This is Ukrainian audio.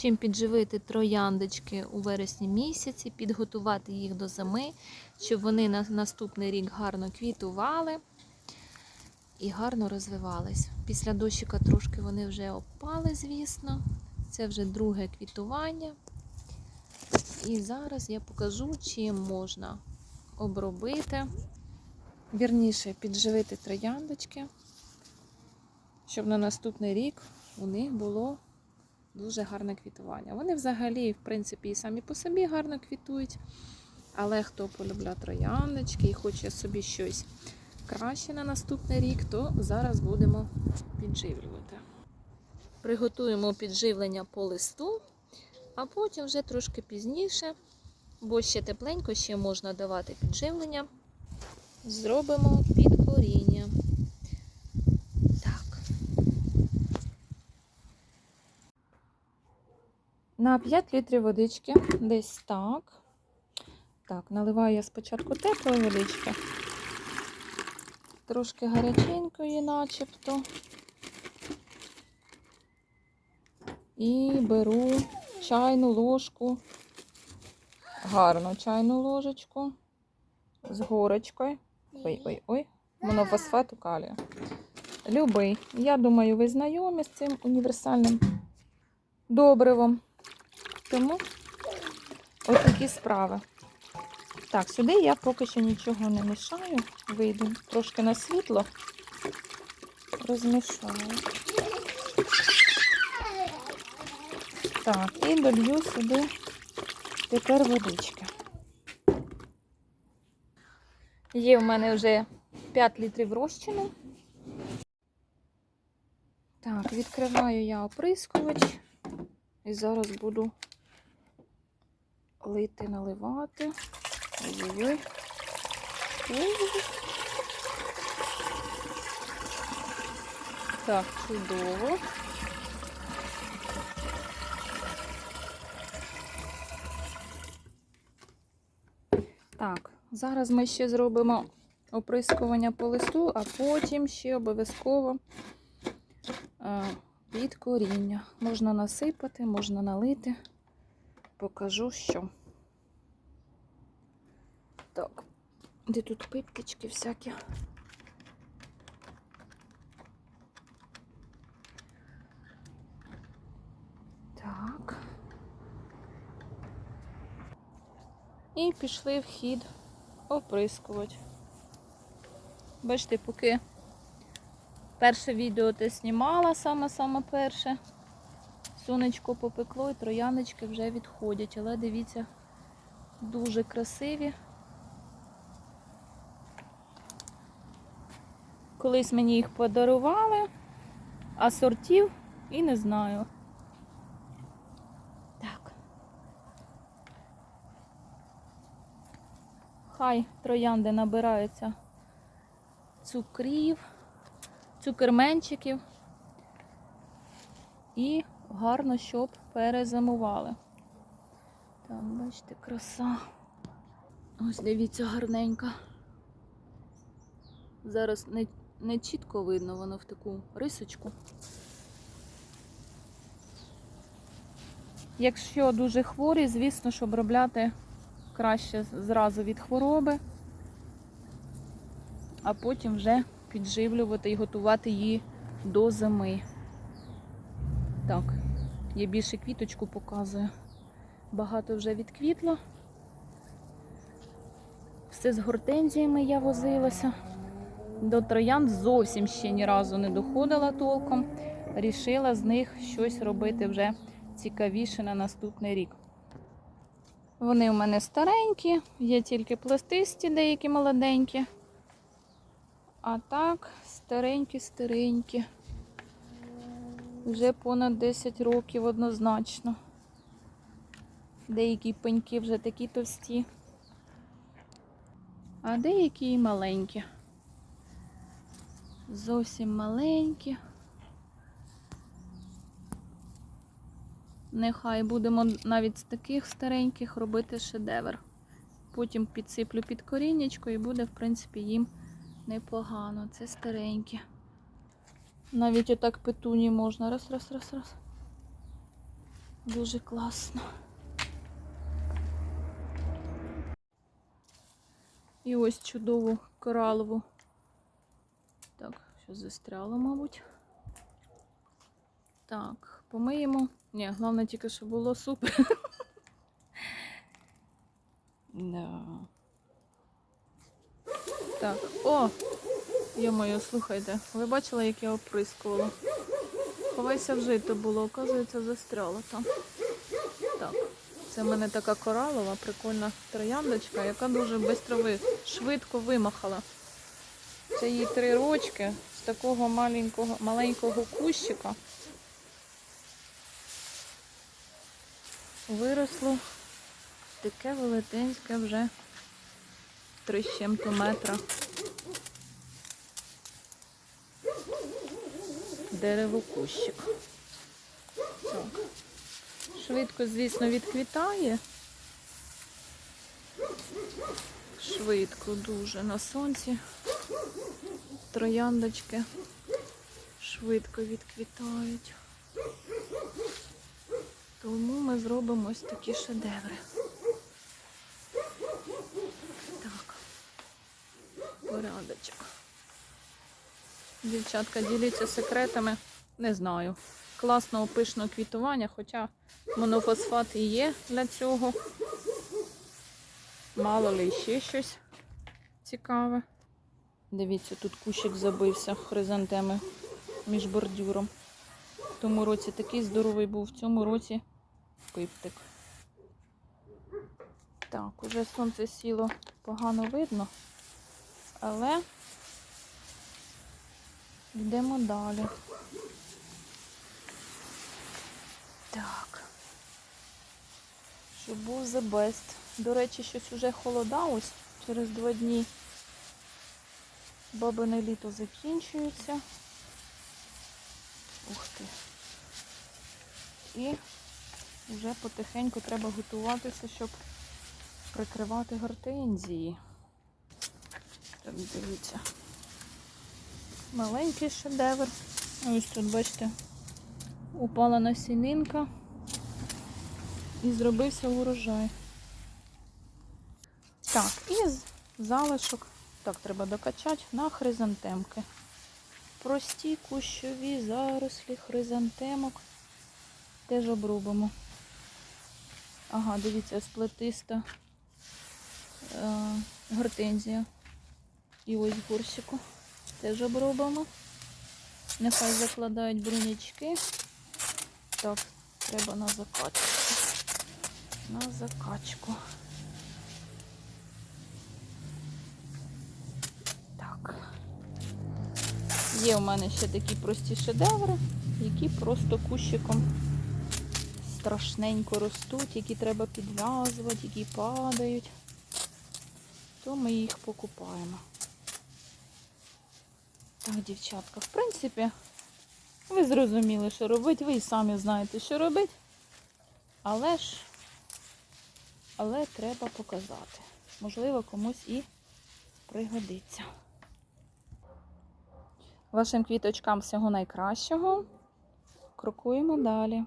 чим підживити трояндочки у вересні місяці, підготувати їх до зими, щоб вони на наступний рік гарно квітували і гарно розвивались. Після дощика трошки вони вже опали, звісно. Це вже друге квітування. І зараз я покажу, чим можна обробити, вірніше підживити трояндочки, щоб на наступний рік у них було дуже гарне квітування. Вони взагалі, в принципі, і самі по собі гарно квітують. Але хто полюбляє трояндочки і хоче собі щось краще на наступний рік, то зараз будемо підживлювати. Приготуємо підживлення по листу, а потім вже трошки пізніше, бо ще тепленько, ще можна давати підживлення. Зробимо під коріння. Так. На 5 літрів водички, десь так. Так, наливаю я спочатку теплої водички, трошки гаряченької, начебто. І беру чайну ложку, гарну чайну ложечку з горочкою. Ой-ой-ой, монофосфату калію. Любий. Я думаю, ви знайомі з цим універсальним добривом. Тому ось такі справи. Так, сюди я поки що нічого не мішаю. Вийду трошки на світло, розмішаю. Так, і долью сюди тепер водички. Є в мене вже 5 літрів розчину. Так, відкриваю я оприскувач і зараз буду лити, наливати. Ой-ой-ой. Так, чудово. Так, зараз ми ще зробимо оприскування по листу, а потім ще обов'язково е, під коріння. Можна насипати, можна налити. Покажу, що. Так, де тут пипкички всякі. Так. І пішли в хід оприскувати. Бачите, поки перше відео те знімала, саме-саме перше. Сонечко попекло і трояночки вже відходять. Але дивіться, дуже красиві. Колись мені їх подарували, а сортів і не знаю. Так. Хай троянди набираються цукрів, цукерменчиків і гарно, щоб перезимували. Так, бачите, краса. Ось дивіться, гарненька. Зараз не, не чітко видно, воно в таку рисочку. Якщо дуже хворі, звісно, що обробляти краще зразу від хвороби, а потім вже підживлювати і готувати її до зими. Так, я більше квіточку показую. Багато вже відквітло. Все з гортензіями я возилася. До троянд зовсім ще ні разу не доходила толком. Рішила з них щось робити вже цікавіше на наступний рік. Вони у мене старенькі, є тільки пластисті, деякі молоденькі. А так, старенькі-старенькі. Вже понад 10 років однозначно. Деякі пеньки вже такі товсті, а деякі і маленькі. Зовсім маленькі. Нехай будемо навіть з таких стареньких робити шедевр. Потім підсиплю під коріннячко і буде, в принципі, їм непогано. Це старенькі. Навіть отак петуні можна. Раз, раз, раз, раз. Дуже класно. І ось чудову коралову. Так, що застряло, мабуть. Так, помиємо. Ні, головне тільки, щоб було супер. Да. Так, о! Йо-моє, слухайте, ви бачили, як я оприскувала? Ховайся в жито було, оказується, застряло там. Так, це в мене така коралова, прикольна трояндочка, яка дуже ви, швидко вимахала. Це їй три рочки з такого маленького, маленького кущика. Виросло таке велетенське вже три з чим-то метра. Дерево кущик. Так. Швидко, звісно, відквітає. Швидко дуже на сонці. Трояндочки швидко відквітають. Тому ми зробимо ось такі шедеври. Так, порядочок. Дівчатка діляться секретами. Не знаю. Класного пишного квітування, хоча монофосфат і є для цього. Мало ли ще щось цікаве. Дивіться, тут кущик забився хризантеми між бордюром. В тому році такий здоровий був, в цьому році пиптик. Так, уже сонце сіло погано видно, але йдемо далі. Так. Щоб був the best. До речі, щось уже холода ось через два дні. Бабине літо закінчується. Ух ти. І вже потихеньку треба готуватися, щоб прикривати гортензії. Так, дивіться. Маленький шедевр. Ось тут, бачите, упала насінинка і зробився урожай. Так, і залишок, так, треба докачати на хризантемки. Прості кущові зарослі хризантемок теж обробимо. Ага, дивіться, сплетиста е, гортензія. І ось горщику теж обробимо. Нехай закладають брунячки. Так, треба на закачку. На закачку. Так. Є у мене ще такі прості шедеври, які просто кущиком страшненько ростуть, які треба підв'язувати, які падають. То ми їх покупаємо. Так, дівчатка, в принципі, ви зрозуміли, що робити, ви і самі знаєте, що робити. Але ж, але треба показати. Можливо, комусь і пригодиться. Вашим квіточкам всього найкращого. Крокуємо далі.